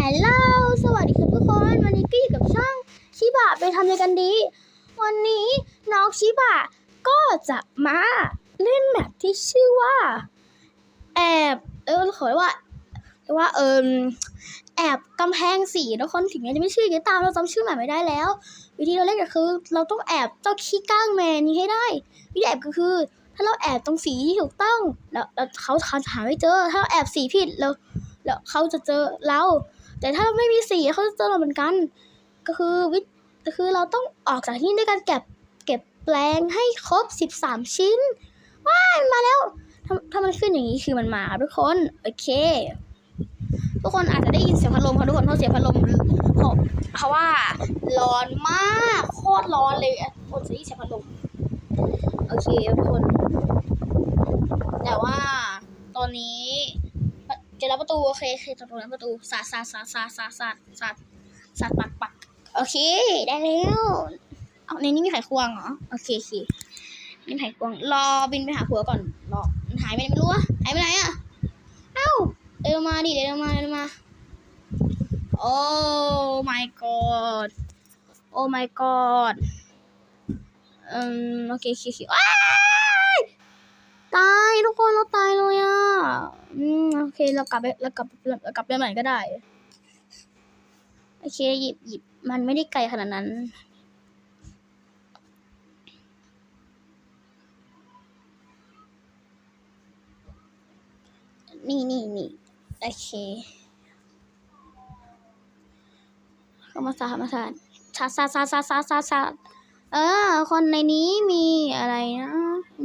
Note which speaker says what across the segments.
Speaker 1: ลโหลสวัสดีครับทุกคน วันนี้ก็อยู่กับช่องชิบะไปทำอะไรกันดี วันนี้น้องชิบะก็จะมาเล่นแมปที่ชื่อว่า แอบเออขอเรียกว่าเรียกว่าเอิมแอบกำแพงสีทุกคนถึงแม้จะไม่ชื่ออย่างนี้ตามเราจำชื่อแมปไม่ได้แล้ว วิธีเราเล่นก็คือ เราต้องแอบเจ้าขี้ก้างแมนนี้ให้ได้ วิธีแอบก็คือ ถ้าเราแอบตรงสีที่ถูกต้องแล้วแล้วเขาหาไม่เจอ ถ้าเราแอบสีผิดแล้วแล้วเขาจะเจอเรา แต่ถ้าไม่มีสีเขาจะเจอเราเหมือนกัน ก็คือวิก็คือเราต้องออกจากที่นี่ด้วยการเก็บเก็บแปลงให้ครบ 13 ชิ้น ว้ายมันมาแล้วถ้าถ้ามันขึ้นอย่างนี้คือมันมาทุกคน โอเค ทุกคนอาจจะได้ยินเสียงพัดลมค่ะทุกคนเพราะเสียงพัดลมเพราะเพราะว่าร้อนมากโคตรร้อนเลยอะทุกคนจะได้ยินเสียงพัดลมโอเคทุกคน แต่ว่าตอนนี้ เจอแล้วประตูโอเคโอเคตรงนั้นประตูสาดสาดสาดสาดสาดสาดสาดสาดปักปักโอเค ได้แล้วเอาในนี้มีไขควงเหรอโอเคโอเคมีไขควง รอบินไปหาผัวก่อนรอมันหายไปไหนไม่รู้อะหายไปไหนอะเอ้าเดินมาดิเดินมาเดินมาโอ้ my god โอ้ my god อืมโอเคโอเคโอเคว้ายตายทุกคนเราตายเลยอะ อืมโอเคเรากลับไปเรากลับเรากลับไปใหม่ก็ได้ โอเคหยิบหยิบมันไม่ได้ไกลขนาดนั้นนี่นี่นี่โอเคเข้ามาสาดมาสาดชาดสาดสาดสาดสาดสาดสาเออ คนในนี้มีอะไรนะ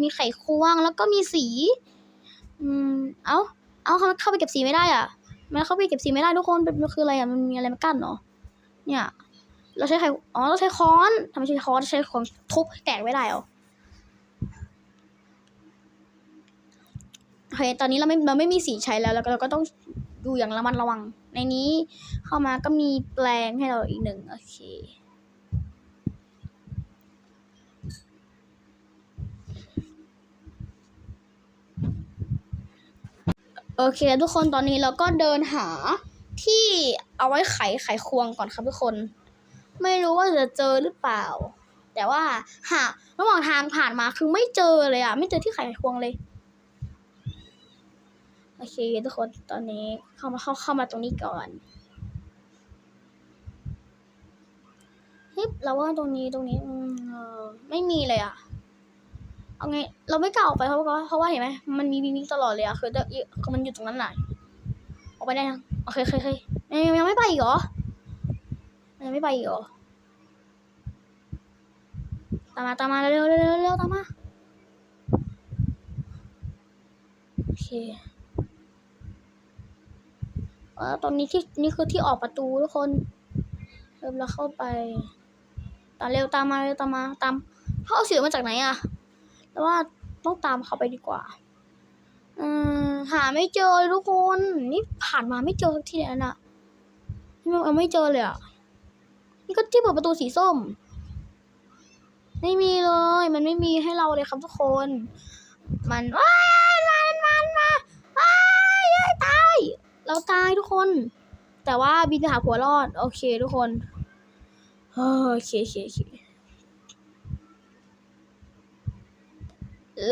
Speaker 1: มีไข่ควงแล้วก็มีสี อืม เอ้า เอาเขาเข้าไปเก็บสีไม่ได้อะ มันเข้าไปเก็บสีไม่ได้ทุกคนเป็นมันคืออะไรอะ มันมีอะไรมากั้นเหรอเนี่ย เราใช้ไขอ๋อ เราใช้ค้อนทำไมใช้ค้อน ใช้ค้อนทุบแตกไม่ได้เหรอโอเค ตอนนี้เราไม่ เราไม่มีสีใช้แล้ว แล้วเราก็ต้องดูอย่างระมัดระวัง ในนี้เข้ามาก็มีแปลงให้เราอีกหนึ่งโอเค โอเค ทุกคนตอนนี้เราก็เดินหาที่เอาไว้ไขไขควงก่อนครับทุกคน ไม่รู้ว่าจะเจอหรือเปล่า แต่ว่าหาระหว่างทางผ่านมาคือไม่เจอเลยอะไม่เจอที่ไขควงเลยโอเค ทุกคนตอนนี้เข้ามาเข้าเข้ามาตรงนี้ก่อนเฮ้ยเราว่าตรงนี้ตรงนี้อืมไม่มีเลยอะ เอาไง เราไม่กล้าออกไปเพราะว่าเพราะว่าเห็นไหมมันมีวิ่งตลอดเลยอะคือจะคือมันอยู่ตรงนั้นไหนออกไปได้ยังโอเคโอเคโอเคยังยังไม่ไปอีกเหรอยังไม่ไปอีกเหรอตามมาตามมาเร็วเร็วเร็วเร็วตามมาโอเคเออตรงนี้ที่นี่คือที่ออกประตูทุกคนเริ่มแล้วเข้าไปตามเร็วตามมาเร็วตามมาตามเขาเอาเสียงมาจากไหนอะ แต่ว่าต้องตามเขาไปดีกว่าอืมหาไม่เจอเลยทุกคน นี่ผ่านมาไม่เจอสักทีเลยนะนี่มันไม่เจอเลยอะ นี่ก็ที่เปิดประตูสีส้ม ไม่มีเลย มันไม่มีให้เราเลยครับทุกคน มันว้ายมันมันมาว้ายตาย เราตายทุกคน แต่ว่าบินหาผัวรอด โอเคทุกคน โอเคโอเคโอเค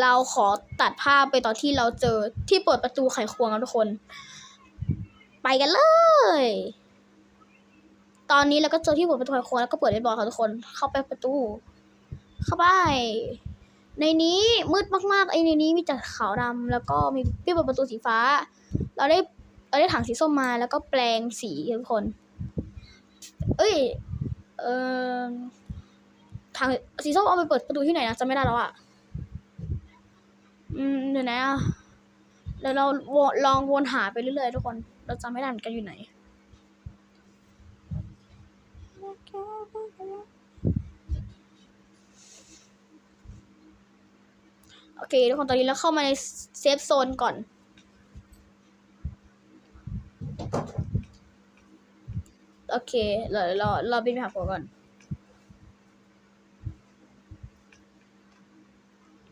Speaker 1: เราขอตัดภาพไปตอนที่เราเจอที่เปิดประตูไขควงครับทุกคน ไปกันเลย ตอนนี้เราก็เจอที่เปิดประตูไขควงแล้วก็เปิดเรียบร้อยค่ะทุกคน เข้าไปประตู เข้าไป ในนี้มืดมากๆไอ้ในนี้มีแต่ขาวดำแล้วก็มีที่เปิดประตูสีฟ้า เราได้เราได้ถังสีส้มมาแล้วก็แปลงสีทุกคน เอ้ย เออถังสีส้มเอาไปเปิดประตูที่ไหนนะจำไม่ได้แล้วอะ อืมเดี๋ยวนะอะเดี๋ยวเราลองวนหาไปเรื่อยๆทุกคน เราจำไม่ได้เหมือนกันอยู่ไหน โอเคทุกคนตอนนี้เราเข้ามาในเซฟโซนก่อนโอเคเราเราเราบินไปหาผัวก่อน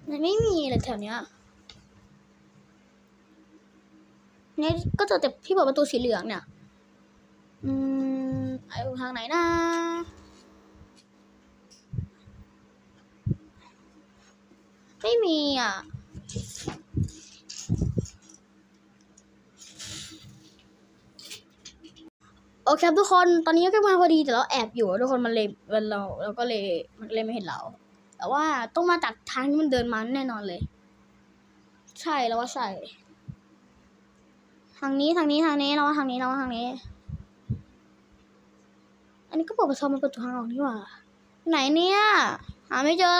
Speaker 1: มันไม่มีเลยแถวเนี้ย เนี่ยก็เจอแต่ที่เปิดประตูสีเหลืองเนี่ย อือยู่ทางไหนนะไม่มีอะ โอเคครับทุกคน ตอนนี้ก็มาพอดีแต่เราแอบอยู่ทุกคนมันเลยมันเราเราก็เลยมันเลยไม่เห็นเรา แต่ว่าต้องมาจากทางที่มันเดินมาแน่นอนเลย ใช่แล้วว่าใช่ ทางนี้ทางนี้ทางนี้เราว่าทางนี้เราว่าทางนี้ อันนี้ก็เปิดประตูมันเปิดทางออกนี่หว่าไหนเนี่ย หาไม่เจอ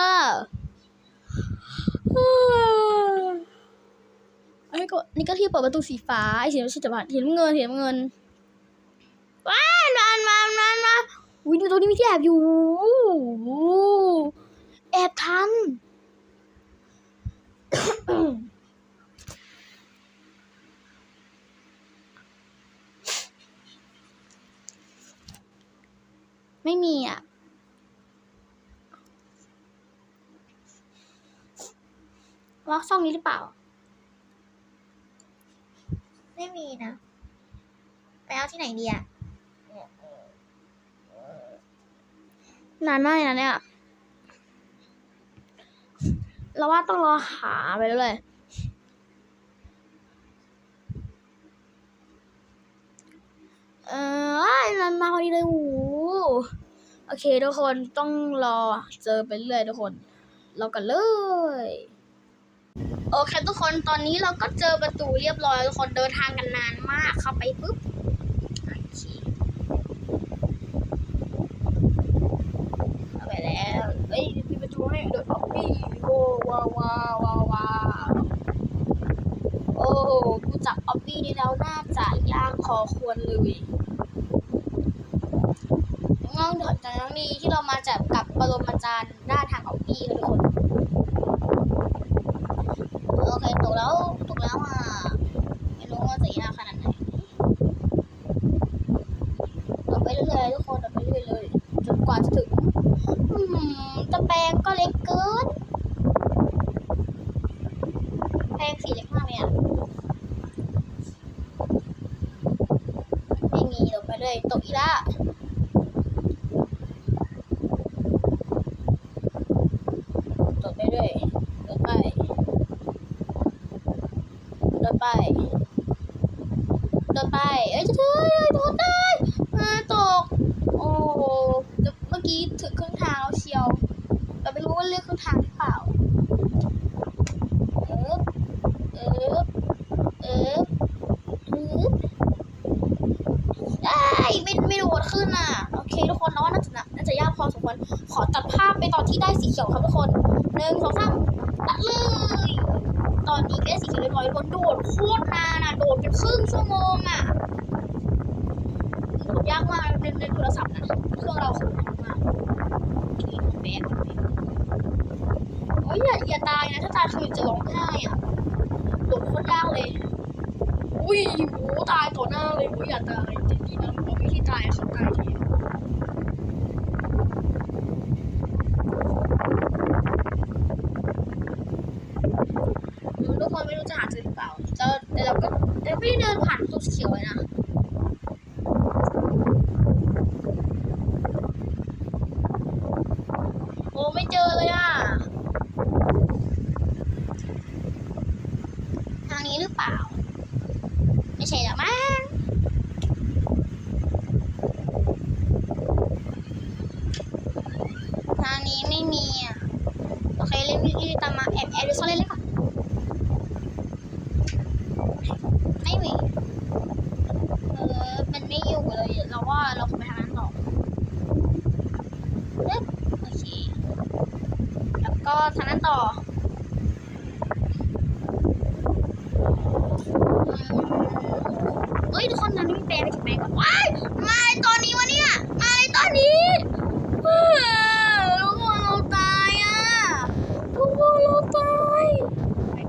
Speaker 1: ไอ้ก็นี่ก็ที่เปิดประตูสีฟ้าไอ้สีน้ำสีจับสีน้ำเงินสีน้ำเงินว้ายนามามามาอุ้ยดูตรงนี้มีที่แอบอยู่แอบทัน ไม่มีอะ ล็อก ช่องนี้หรือเปล่า
Speaker 2: ไม่มีนะ ไปเอาที่ไหนดีอะ
Speaker 1: นานมากเลยนะเนี่ยเราว่าต้องรอหาไปเรื่อยๆเอออ้ายนานมาพอดีเลยโอ้โหโอเค ทุกคนต้องรอเจอไปเรื่อยทุกคนรอกันเลย โอเคทุกคนตอนนี้เราก็เจอประตูเรียบร้อยทุกคนเดินทางกันนานมากเข้าไปปุ๊บโอเข้าไปแล้วเอ้ยมีประตูให้เดินออกพี่โอ้ว้าวว้าวว้าวว้าวโอ้กูจับออบบี้นี่แล้วน่าจะยากพอควรเลยน้องๆเถิดจากน้องนี้ที่เรามาจากกับปรมาจารย์ด้านทางออบบี้ค่ทุกคน โอเคตก แล้วอะ ไม่รู้ว่าจะยากขนาดไหนต่อไปเรื่อยๆทุกคนต่อไปเรื่อยๆเลยจนกว่าจะถึง อืมตะแปรงก็เล็กเกิน แปรงสีเล็กมากเลยอะ ไม่มีเดี๋ยวไปเลยตกอีกละตกไปเรื่อยเดินไป เดินไปเดินไป เอ้ยจะถึงเอ้ยโดนได้เอ้ยตก โอ้เมื่อกี้ถึงครึ่งทางแล้วเชียวเราไม่รู้ว่าเลือกครึ่งทางหรือเปล่า เอ๊บเอ๊บเอ๊บเอ๊บได้ไม่ไม่โดดขึ้นอะ โอเคทุกคนนะว่าน่าจะน่าจะยากพอสมควร ขอตัดภาพไปตอนที่ได้สีเขียวครับทุกคนหนึ่งสองสามตัดเลย ตอนนี้ได้สีเขียวเรียบร้อยคนโดดโคตรนานอะ โดดเป็นครึ่งชั่วโมงอะโหดยากมากในในโทรศัพท์นะเครื่องเราโหดมากโอเคแบกโอ้ยอย่าอย่าตายนะ ถ้าตายคือจะร้องไห้อะโหดโคตรยากเลย อุ้ยโหตายต่อหน้าเลยโอ้ยอย่าตายจริงๆนะเราไม่ที่ตายเขาตายทีอืมทุกคนไม่รู้จะหาเจอหรือเปล่าแต่แต่เราก็ แต่ไม่ได้เดินผ่านประตูสีเขียวเลยนะ โอ้ไม่เจอเลยอะ ทางนี้หรือเปล่า ไม่ใช่หรอกมั้งทางนี้ไม่มีอะ โอเคเล่นรีบๆตามมาแอบแอบดูโซนเล่นๆก่อน ไม่มี เออ มันไม่อยู่เลย เราว่าเราคงไปทางนั้นต่อเอ๊ะโอเค แล้วก็ทางนั้นต่ออืมเฮ้ยทุกคนตอนนี้มีแปลงไปถึงแปลงก่อนว้ายมาไอ้ตอนนี้วะเนี่ยมาไอ้ตอนนี้อ้าวทุกคนเราตายอะทุกคนเราตาย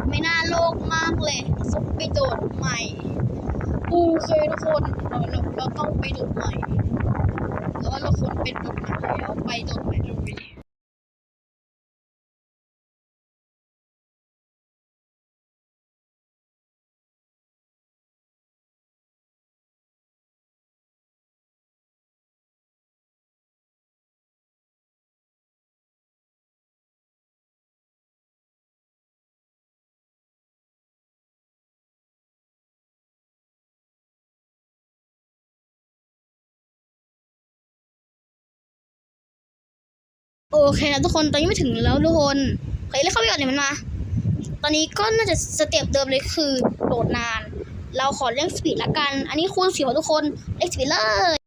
Speaker 1: ไม่น่าโลกมากเลยซุปไปโดดใหม่โอเคทุกคนเราเราเราต้องไปโดดใหม่ แล้วเราควรเป็นโดดใหม่แล้วไปโดดใหม่เลย โอเคนะทุกคนตอนนี้ไม่ถึงแล้วทุกคนเฮ้ยแล้วเข้าไปก่อนเนี่ยมันมา ตอนนี้ก็น่าจะสเต็ปเดิมเลยคือโดดนาน เราขอเร่งสปีดละกัน อันนี้คูณสิบทุกคนเร่งสปีดเลย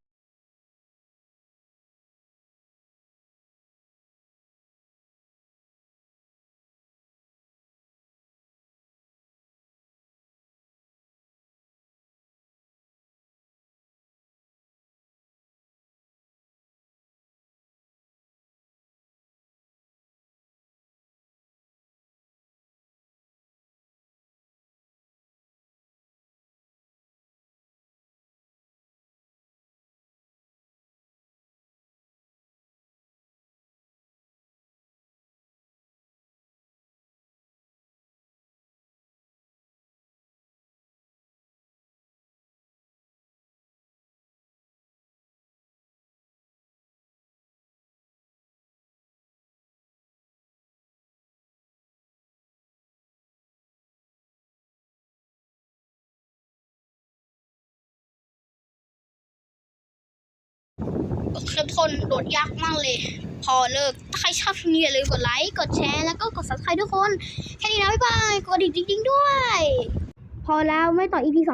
Speaker 1: เคทุกคนโดดยากมากเลย พอเลิก ถ้าใครชอบคลิปนี้อย่าลืมกดไลค์ กดแชร์ แล้วก็กด subscribe ทุกคน แค่นี้นะ บ๊ายบาย กดดิ่งๆด้วย พอแล้วไม่ต่อ EP สอง